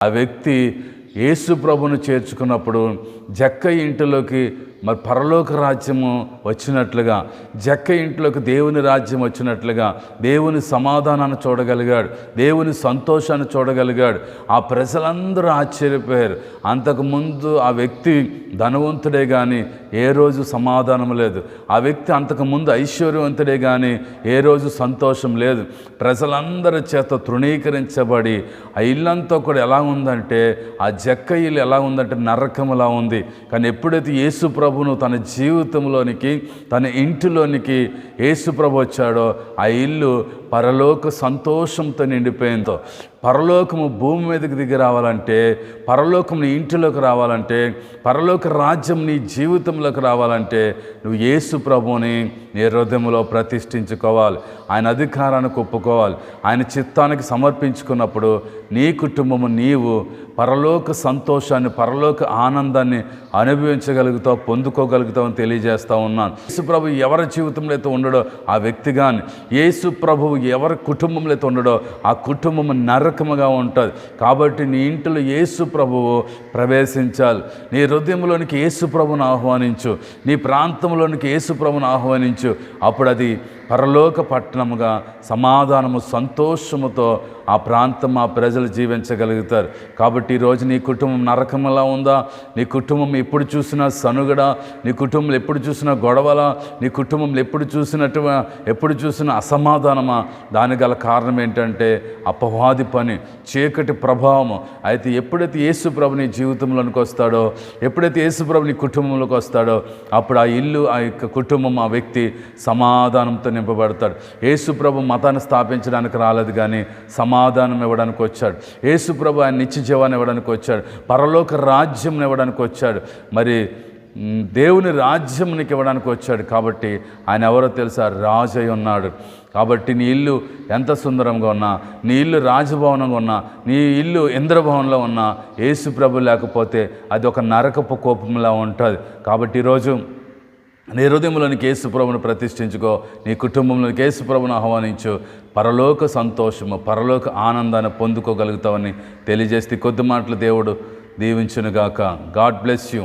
ఆ వ్యక్తి యేసు ప్రభును చేర్చుకున్నప్పుడు జక్క ఇంటిలోకి మరి పరలోక రాజ్యము వచ్చినట్లుగా జక్క ఇంట్లోకి దేవుని రాజ్యం వచ్చినట్లుగా దేవుని సమాధానాన్ని చూడగలిగాడు దేవుని సంతోషాన్ని చూడగలిగాడు. ఆ ప్రజలందరూ ఆశ్చర్యపోయారు. అంతకుముందు ఆ వ్యక్తి ధనవంతుడే కానీ ఏ రోజు సమాధానం లేదు. ఆ వ్యక్తి అంతకుముందు ఐశ్వర్యవంతుడే కానీ ఏ రోజు సంతోషం లేదు. ప్రజలందరి చేత తృణీకరించబడి ఆ ఇల్లంతా కూడా ఎలా ఉందంటే ఆ జక్క ఇల్లు ఎలా ఉందంటే నరకములా ఉంది. కానీ ఎప్పుడైతే యేసు ప్రభును తన జీవితంలోనికి తన ఇంటిలోనికి ఏసుప్రభు వచ్చాడో ఆ ఇల్లు పరలోక సంతోషంతో నిండిపోయిందో పరలోకము భూమి మీదకి దిగి రావాలంటే పరలోకం నీ ఇంటిలోకి రావాలంటే పరలోక రాజ్యం నీ జీవితంలోకి రావాలంటే నువ్వు యేసు ప్రభుని నీ హృదయంలో ప్రతిష్ఠించుకోవాలి. ఆయన అధికారానికి ఒప్పుకోవాలి. ఆయన చిత్తానికి సమర్పించుకున్నప్పుడు నీ కుటుంబము నీవు పరలోక సంతోషాన్ని పరలోక ఆనందాన్ని అనుభవించగలుగుతావు పొందుకోగలుగుతామని తెలియజేస్తూ తెలియజేస్తా ఉన్నాను. యేసు ప్రభు ఎవరి జీవితంలో అయితే ఉండడో ఆ వ్యక్తి కానీ యేసు ప్రభువు ఎవరి కుటుంబంలో అయితే ఉండడో ఆ కుటుంబం నరకముగా ఉంటుంది. కాబట్టి నీ ఇంటిలో యేసు ప్రభువు ప్రవేశించాలి. నీ హృదయంలోనికి యేసు ప్రభుని ఆహ్వానించు. నీ ప్రాంతంలోనికి యేసు ప్రభుని ఆహ్వానించు. అప్పుడు అది పరలోక పట్టణముగా సమాధానము సంతోషముతో ఆ ప్రాంతం ఆ ప్రజలు జీవించగలుగుతారు. కాబట్టి ఈరోజు నీ కుటుంబం నరకములా ఉందా? నీ కుటుంబం ఎప్పుడు చూసినా సనుగడ? నీ కుటుంబం ఎప్పుడు చూసినా గొడవల? నీ కుటుంబం ఎప్పుడు చూసినట్టు ఎప్పుడు చూసినా అసమాధానమా? దానికి గల కారణం ఏంటంటే అపవాది పని చీకటి ప్రభావం అయితే ఎప్పుడైతే యేసు ప్రభు నీ జీవితంలోనికి వస్తాడో ఎప్పుడైతే యేసు ప్రభు నీ కుటుంబంలోకి వస్తాడో అప్పుడు ఆ ఇల్లు ఆ యొక్క కుటుంబం ఆ వ్యక్తి సమాధానంతో నింపబడతాడు యేసుప్రభు మతాన్ని స్థాపించడానికి రాలేదు కానీ సమాధానం ఇవ్వడానికి వచ్చాడు. యేసుప్రభు ఆయన నిత్య జీవాన్ని ఇవ్వడానికి వచ్చాడు. పరలోక రాజ్యం ఇవ్వడానికి వచ్చాడు. మరి దేవుని రాజ్యంనికి ఇవ్వడానికి వచ్చాడు కాబట్టి ఆయన ఎవరో తెలుసా? రాజు అయి ఉన్నాడు. కాబట్టి నీ ఇల్లు ఎంత సుందరంగా ఉన్నా నీ ఇల్లు రాజభవనంగా ఉన్నా నీ ఇల్లు ఇంద్రభవనంలో ఉన్నా యేసు ప్రభు లేకపోతే అది ఒక నరకపు కోపంలా ఉంటుంది. కాబట్టి ఈరోజు నీ హృదయంలోనికి యేసుప్రభును ప్రతిష్ఠించుకో. నీ కుటుంబంలోని యేసుప్రభును ఆహ్వానించు. పరలోక సంతోషము పరలోక ఆనందాన్ని పొందుకోగలుగుతావని తెలియజేస్తే కొద్ది మాటలు దేవుడు దీవించునుగాక. God bless you.